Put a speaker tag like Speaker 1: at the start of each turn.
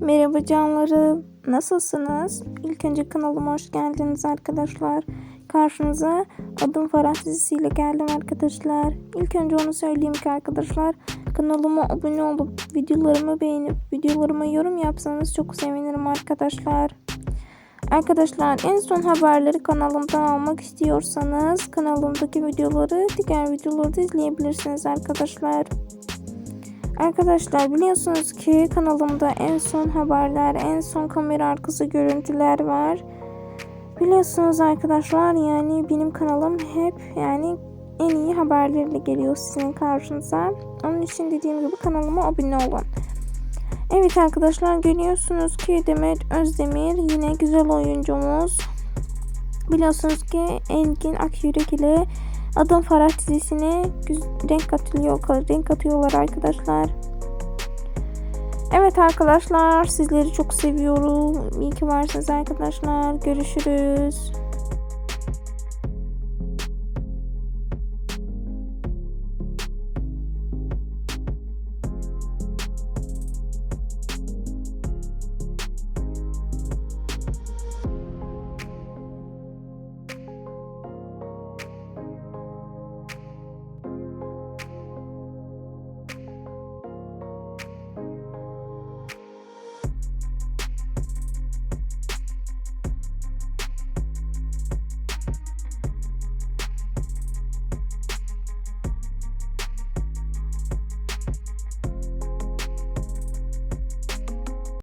Speaker 1: Merhaba canlarım. Nasılsınız? İlk önce kanalıma hoş geldiniz arkadaşlar. Karşınıza Adım Farah dizisiyle geldim arkadaşlar. İlk önce onu söyleyeyim ki arkadaşlar kanalıma abone olup videolarımı beğenip videolarıma yorum yapsanız çok sevinirim arkadaşlar. Arkadaşlar en son haberleri kanalımdan almak istiyorsanız kanalımdaki videoları diğer videoları da izleyebilirsiniz arkadaşlar. Arkadaşlar biliyorsunuz ki kanalımda en son haberler, en son kamera arkası görüntüler var. Biliyorsunuz arkadaşlar yani benim kanalım hep yani en iyi haberlerle geliyor sizin karşınıza. Onun için dediğim gibi kanalıma abone olun. Evet arkadaşlar görüyorsunuz ki Demet Özdemir yine güzel oyuncumuz. Biliyorsunuz ki Engin Akyürek ile Adım Farah dizisine renk katılıyor, renk katıyorlar arkadaşlar. Evet arkadaşlar sizleri çok seviyorum. İyi ki varsınız arkadaşlar. Görüşürüz.